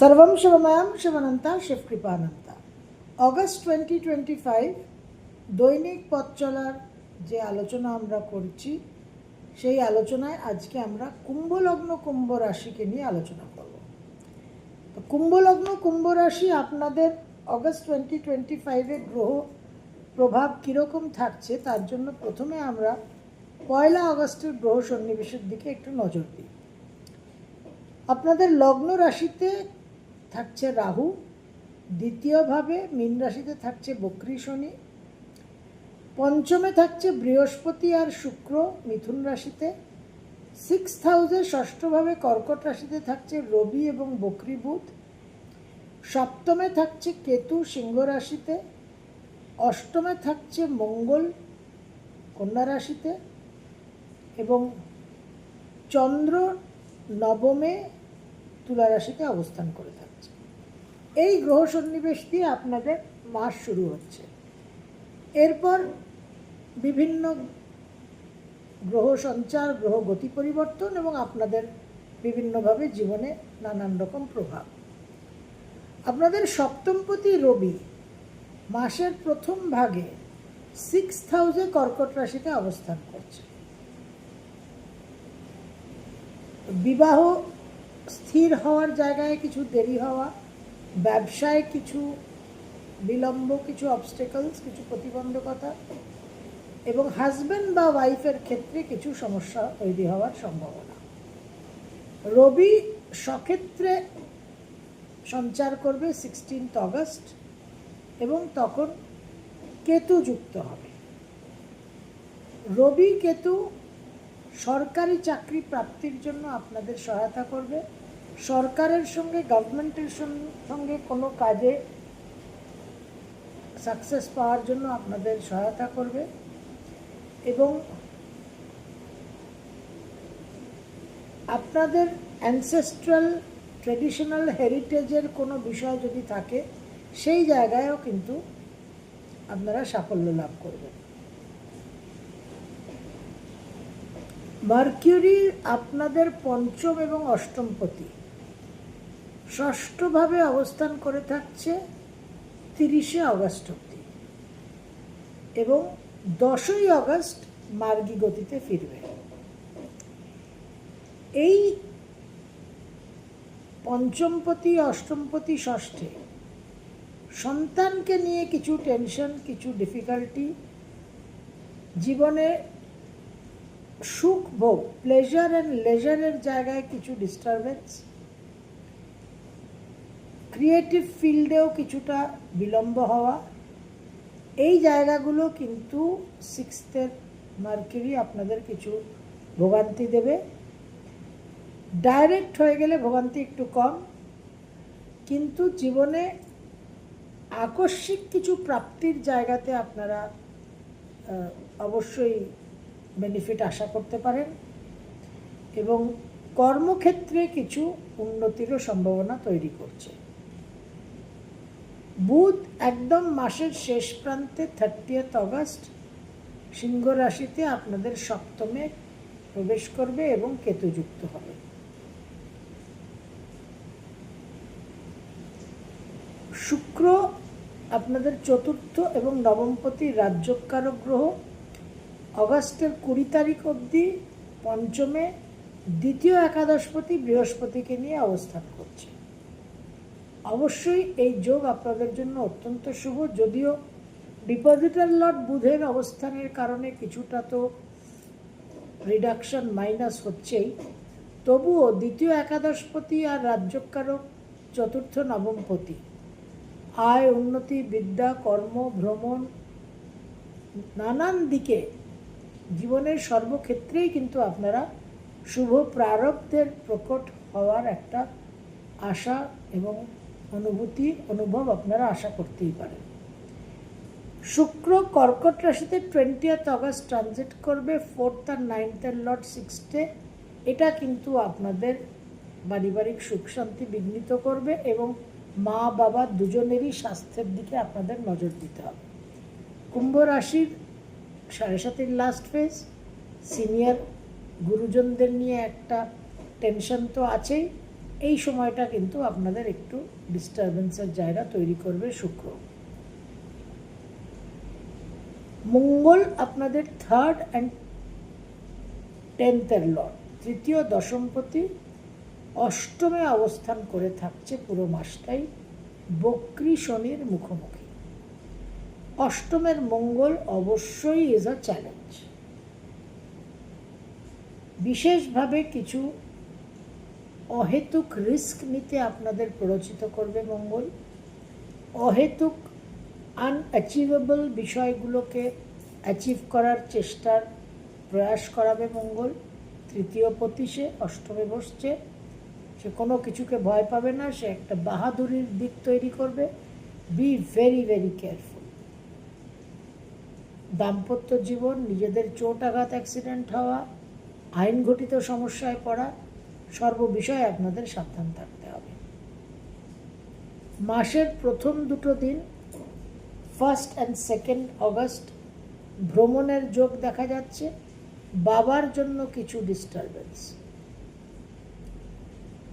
সর্বম শিবময়াম শিবানন্তা শিবকৃপানন্তা অগস্ট টোয়েন্টি টোয়েন্টি ফাইভ দৈনিক পথ চলার যে আলোচনা আমরা করছি, সেই আলোচনায় আজকে আমরা কুম্ভলগ্ন কুম্ভ রাশিকে নিয়ে আলোচনা করব। কুম্ভলগ্ন কুম্ভ রাশি আপনাদের অগস্ট টোয়েন্টি টোয়েন্টি ফাইভের গ্রহ প্রভাব কীরকম থাকছে, তার জন্য প্রথমে আমরা পয়লা আগস্টের গ্রহ সন্নিবেশের দিকে একটু নজর দিই। আপনাদের লগ্ন রাশিতে থাকছে রাহু, দ্বিতীয়ভাবে মীন রাশিতে থাকছে বক্রী শনি, পঞ্চমে থাকছে বৃহস্পতি আর শুক্র মিথুন রাশিতে সিক্স হাউসে ষষ্ঠভাবে কর্কট রাশিতে থাকছে রবি এবং বক্রী বুধ, সপ্তমে থাকছে কেতু সিংহ রাশিতে, অষ্টমে থাকছে মঙ্গল কন্যা রাশিতে এবং চন্দ্র নবমে তুলা রাশিতে অবস্থান করে থাকছে এই গ্রহ সন্নিবেশ দিয়ে আপনাদের মাস শুরু হচ্ছে। এরপর বিভিন্ন গ্রহ সঞ্চার, গ্রহ গতি পরিবর্তন এবং আপনাদের বিভিন্নভাবে জীবনে নানান রকম প্রভাব। আপনাদের সপ্তমপতি রবি মাসের প্রথম ভাগে সিক্স হাউসে কর্কট রাশিতে অবস্থান করছে। বিবাহ স্থির হওয়ার জায়গায় কিছু দেরি হওয়া ব্যবসায় কিছু বিলম্ব, কিছু অবস্টেকলস কিছু প্রতিবন্ধকতা এবং হাজব্যান্ড বা ওয়াইফের ক্ষেত্রে কিছু সমস্যা তৈরি হওয়ার সম্ভাবনা। রবি সক্ষেত্রে সঞ্চার করবে সিক্সটিন্থ অগস্ট এবং তখন কেতু যুক্ত হবে। রবি কেতু সরকারি চাকরি প্রাপ্তির জন্য আপনাদের সহায়তা করবে। সরকারের সঙ্গে গভর্নমেন্টের সঙ্গে কোনো কাজে সাকসেস পাওয়ার জন্য আপনাদের সহায়তা করবে এবং আপনাদের অ্যানসেস্ট্রাল ট্রেডিশনাল হেরিটেজের কোনো বিষয় যদি থাকে, সেই জায়গায়ও কিন্তু আপনারা সাফল্য লাভ করবেন। মার্কিউরি আপনাদের পঞ্চম এবং অষ্টম অষ্টমপতি ষষ্ঠভাবে অবস্থান করে থাকছে তিরিশে অগস্ট অব্দি এবং দশই অগস্ট মার্গী গতিতে ফিরবে। এই পঞ্চমপতি, অষ্টমপতি, ষষ্ঠে সন্তানকে নিয়ে কিছু টেনশন, কিছু ডিফিকাল্টি, জীবনে সুখ, ভোগ প্লেজার অ্যান্ড লেজারের জায়গায় কিছু ডিস্টারবেন্স ক্রিয়েটিভ ফিল্ডেও কিছুটা বিলম্ব হওয়া। এই জায়গাগুলো কিন্তু সিক্সথের মার্কেরি আপনাদের কিছু ভোগান্তি দেবে। ডাইরেক্ট হয়ে গেলে ভোগান্তি একটু কম। কিন্তু জীবনে আকস্মিক কিছু প্রাপ্তির জায়গাতে আপনারা অবশ্যই বেনিফিট আশা করতে পারেন। এবং কর্মক্ষেত্রে কিছু উন্নতিরও সম্ভাবনা তৈরি করছে। বুধ একদম মাসের শেষ প্রান্তে থার্টিয়েথ অগস্ট সিংহ রাশিতে আপনাদের সপ্তমে প্রবেশ করবে এবং কেতুযুক্ত হবে। শুক্র আপনাদের চতুর্থ এবং নবমপতি রাজ্যকারক গ্রহ। অগাস্টের কুড়ি তারিখ অবধি পঞ্চমে, দ্বিতীয় একাদশপতি বৃহস্পতিকে নিয়ে অবস্থান করছে। অবশ্যই এই যোগ আপনাদের জন্য অত্যন্ত শুভ। যদিও ডিপোজিটার লট বুধের অবস্থানের কারণে কিছুটা তো রিডাকশন মাইনাস হচ্ছেই। তবুও দ্বিতীয় একাদশপতি আর রাজ্যকারক চতুর্থ নবমপতি। আয়, উন্নতি, বিদ্যা, কর্ম, ভ্রমণ নানান দিকে জীবনের সর্বক্ষেত্রেই কিন্তু আপনারা শুভ প্রারব্ধের প্রকট হওয়ার একটা আশা এবং অনুভূতি, অনুভব আপনারা আশা করতেই পারেন। শুক্র কর্কট রাশিতে টোয়েন্টিয়াথ অগস্ট ট্রানজিট করবে ফোর্থ আর নাইনথের লট সিক্সটে এটা কিন্তু আপনাদের পারিবারিক সুখ শান্তি বিঘ্নিত করবে এবং মা, বাবা দুজনেরই স্বাস্থ্যের দিকে আপনাদের নজর দিতে হবে। কুম্ভ রাশির সাড়ে সাতের লাস্ট ফেজ সিনিয়র গুরুজনদের নিয়ে একটা টেনশন তো আছেই। এই সময়টা কিন্তু আপনাদের একটু ডিস্টারবেন্সের জায়গা তৈরি করবে শুক্র। মঙ্গল আপনাদের থার্ড অ্যান্ড টেন্থের লর্ড তৃতীয় দশমপতি অষ্টমে অবস্থান করে থাকছে পুরো মাসটাই বক্রি শনির মুখোমুখি। অষ্টমের মঙ্গল অবশ্যই ইজ আ চ্যালেঞ্জ বিশেষভাবে কিছু অহেতুক রিস্ক নিতে আপনাদের প্ররোচিত করবে মঙ্গল। অহেতুক আনঅ্যাচিভেবল বিষয়গুলোকে অ্যাচিভ করার চেষ্টার প্রয়াস করাবে মঙ্গল। তৃতীয় পতিশে অষ্টমে বসছে। সে কোনো কিছুকে ভয় পাবে না, সে একটা বাহাদুরির দিক তৈরি করবে। বি ভেরি ভেরি কেয়ারফুল দাম্পত্য জীবন, নিজেদের চোট আঘাত অ্যাক্সিডেন্ট হওয়া আইন ঘটিত সমস্যায় পড়া সর্ববিষয়ে আপনাদের সাবধান থাকতে হবে। মাসের প্রথম দুটো দিন ফার্স্ট অ্যান্ড সেকেন্ড অগস্ট ভ্রমণের যোগ দেখা যাচ্ছে, বাবার জন্য কিছু ডিস্টারবেন্স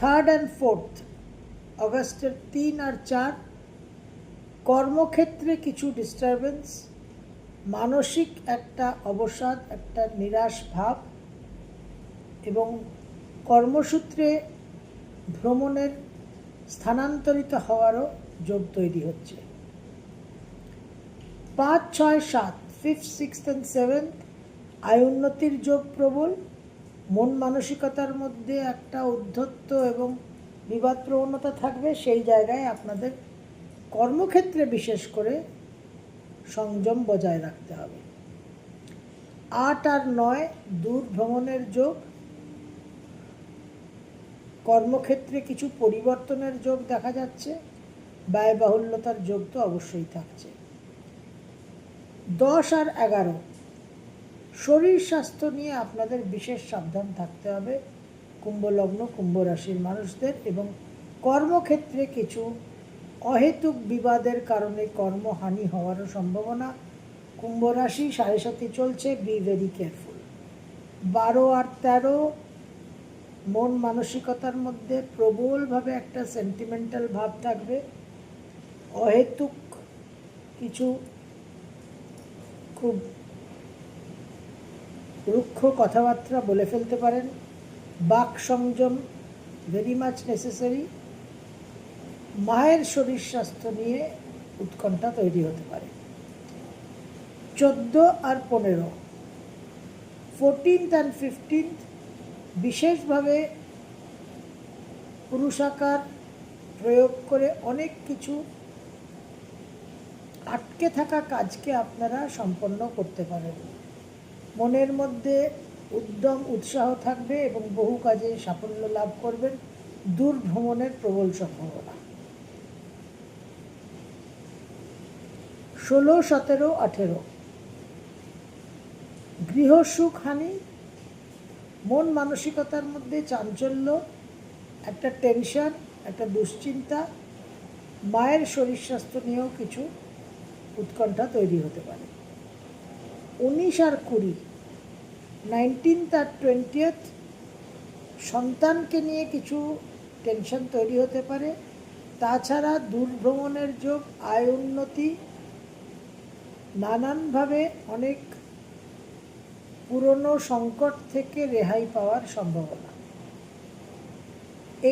থার্ড অ্যান্ড ফোর্থ অগস্টের তিন আর চার, কর্মক্ষেত্রে কিছু ডিস্টারবেন্স মানসিক একটা অবসাদ, একটা নিরাশ ভাব এবং কর্মসূত্রে ভ্রমণের স্থানান্তরিত হওয়ারও যোগ তৈরি হচ্ছে। পাঁচ, ছয়, সাত ফিফথ সিক্স অ্যান্ড সেভেন্থ আয় উন্নতির যোগ প্রবল। মন মানসিকতার মধ্যে একটা উদ্ধত্ত এবং বিবাদ প্রবণতা থাকবে। সেই জায়গায় আপনাদের কর্মক্ষেত্রে বিশেষ করে সংযম বজায় রাখতে হবে। আট আর নয়, দূর ভ্রমণের যোগ। কর্মক্ষেত্রে কিছু পরিবর্তনের যোগ দেখা যাচ্ছে, ব্যয়বাহুল্যতার যোগ তো অবশ্যই থাকছে। দশ আর এগারো, শরীর স্বাস্থ্য নিয়ে আপনাদের বিশেষ সাবধান থাকতে হবে। কুম্ভলগ্ন কুম্ভ রাশির মানুষদের এবং কর্মক্ষেত্রে কিছু অহেতুক বিবাদের কারণে কর্মহানি হওয়ারও সম্ভাবনা। কুম্ভ রাশি সাড়ে সাথে চলছে বি ভেরি কেয়ারফুল বারো আর তেরো মন মানসিকতার মধ্যে প্রবলভাবে একটা সেন্টিমেন্টাল ভাব থাকবে। অহেতুক কিছু খুব রুক্ষ কথাবার্তা বলে ফেলতে পারেন। বাক সংযম ভেরি মাচ নেসেসারি মায়ের শরীর স্বাস্থ্য নিয়ে উৎকণ্ঠা তৈরি হতে পারে। চোদ্দ আর পনেরো ফোরটিন্থ অ্যান্ড ফিফটিন্থ বিশেষভাবে পুরুষাকার প্রয়োগ করে অনেক কিছু আটকে থাকা কাজকে আপনারা সম্পন্ন করতে পারেন। মনের মধ্যে উদ্যম, উৎসাহ থাকবে এবং বহু কাজে সাফল্য লাভ করবেন। দূর ভ্রমণের প্রবল সম্ভাবনা। ষোলো, সতেরো, আঠেরো। গৃহসুখ হানি মন মানসিকতার মধ্যে চাঞ্চল্য, একটা টেনশন, একটা দুশ্চিন্তা, মায়ের শরীর স্বাস্থ্য নিয়েও কিছু উৎকণ্ঠা তৈরি হতে পারে। উনিশ আর কুড়ি, নাইনটিন্থ আর টোয়েন্টিয়েথ সন্তানকে নিয়ে কিছু টেনশন তৈরি হতে পারে। তাছাড়া দূরভ্রমণের যোগ, আয় উন্নতি, নানানভাবে অনেক পুরনো সংকট থেকে রেহাই পাওয়ার সম্ভাবনা।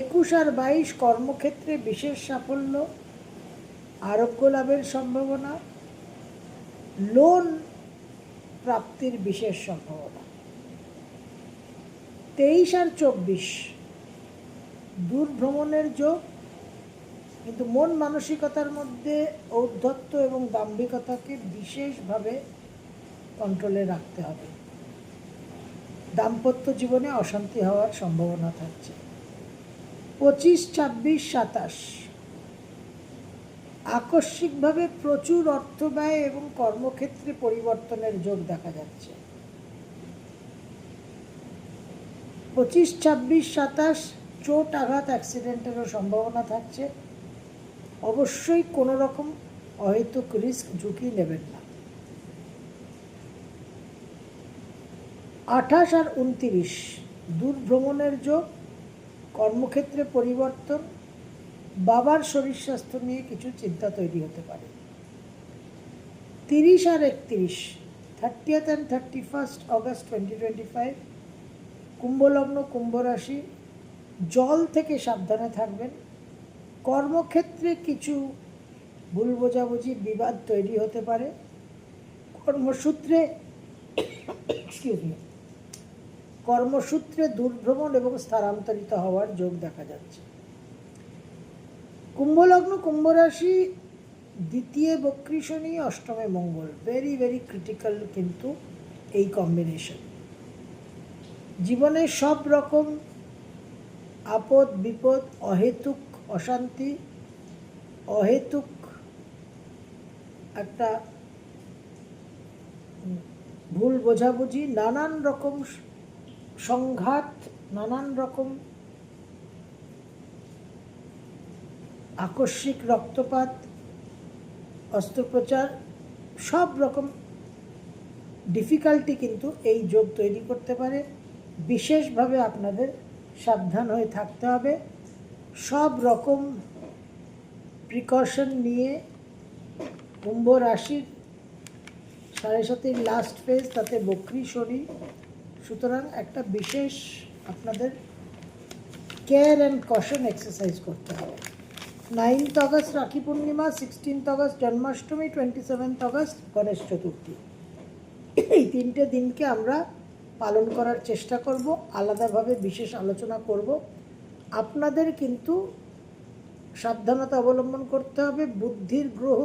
একুশ আর বাইশ কর্মক্ষেত্রে বিশেষ সাফল্য, আরোগ্য লাভের সম্ভাবনা, লোন প্রাপ্তির বিশেষ সম্ভাবনা। তেইশ আর চব্বিশ দূর ভ্রমণের যোগ, কিন্তু মন মানসিকতার মধ্যে ঔদ্ধত্য এবং দাম্ভিকতাকে বিশেষভাবে কন্ট্রোলে রাখতে হবে। দাম্পত্য জীবনে অশান্তি হওয়ার সম্ভাবনা থাকছে। পঁচিশ, ছাব্বিশ, সাতাশ। আকস্মিকভাবে প্রচুর অর্থ ব্যয় এবং কর্মক্ষেত্রে পরিবর্তনের যোগ দেখা যাচ্ছে। পঁচিশ, ছাব্বিশ, সাতাশ, চোট, আঘাত, অ্যাক্সিডেন্টেরও সম্ভাবনা থাকছে। অবশ্যই কোনো রকম অহেতুক রিস্ক ঝুঁকি নেবেন না। আঠাশ আর উনতিরিশ দূর ভ্রমণের যোগ, কর্মক্ষেত্রে পরিবর্তন, বাবার শরীর স্বাস্থ্য নিয়ে কিছু চিন্তা তৈরি হতে পারে। তিরিশ আর একত্রিশ thirtieth and thirty first August twenty twenty five কুম্ভলগ্ন কুম্ভ রাশি জল থেকে সাবধানে থাকবেন। কর্মক্ষেত্রে কিছু ভুল বোঝাবুঝি, বিবাদ তৈরি হতে পারে। কর্মসূত্রে কর্মসূত্রে দূরভ্রমণ এবং স্থানান্তরিত হওয়ার যোগ দেখা যাচ্ছে। কুম্ভলগ্ন কুম্ভ রাশি দ্বিতীয় বক্রী শনি অষ্টমে মঙ্গল। ভেরি ভেরি ক্রিটিক্যাল কিন্তু এই কম্বিনেশন জীবনে সব রকম আপদ, বিপদ, অহেতুক, অশান্তি, অহেতুক একটা ভুল বোঝাবুঝি, নানান রকম সংঘাত, নানান রকম আকস্মিক রক্তপাত, অস্ত্রোপচার, সব রকম ডিফিকাল্টি কিন্তু এই যোগ তৈরি করতে পারে। বিশেষভাবে আপনাদের সাবধান হয়ে থাকতে হবে। সব রকম প্রিকশন নিয়ে কুম্ভ রাশির সাড়ে সাতের লাস্ট ফেজ তাতে বকরি, শনি সুতরাং একটা বিশেষ আপনাদের কেয়ার অ্যান্ড কশন এক্সারসাইজ করতে হবে। Ninth August Rakhi Purnima sixteenth August Janmashtami twenty seventh August Ganesh Chaturthi. এই তিনটে দিনকে আমরা পালন করার চেষ্টা করব, আলাদাভাবে বিশেষ আলোচনা করব। আপনাদের কিন্তু সাবধানতা অবলম্বন করতে হবে, বুদ্ধির গ্রহ,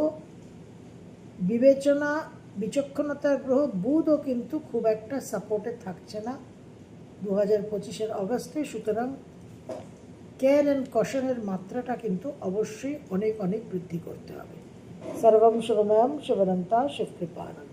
বিবেচনা বিচক্ষণতার গ্রহ বুধও কিন্তু খুব একটা সাপোর্টে থাকছে না। দু হাজার পঁচিশের অগস্টে সুতরাং কেয়ার অ্যান্ড কশনের মাত্রাটা কিন্তু অবশ্যই অনেক অনেক বৃদ্ধি করতে হবে। সর্বম শুভময়ম শুভনন্তা শিবকৃপানন্তা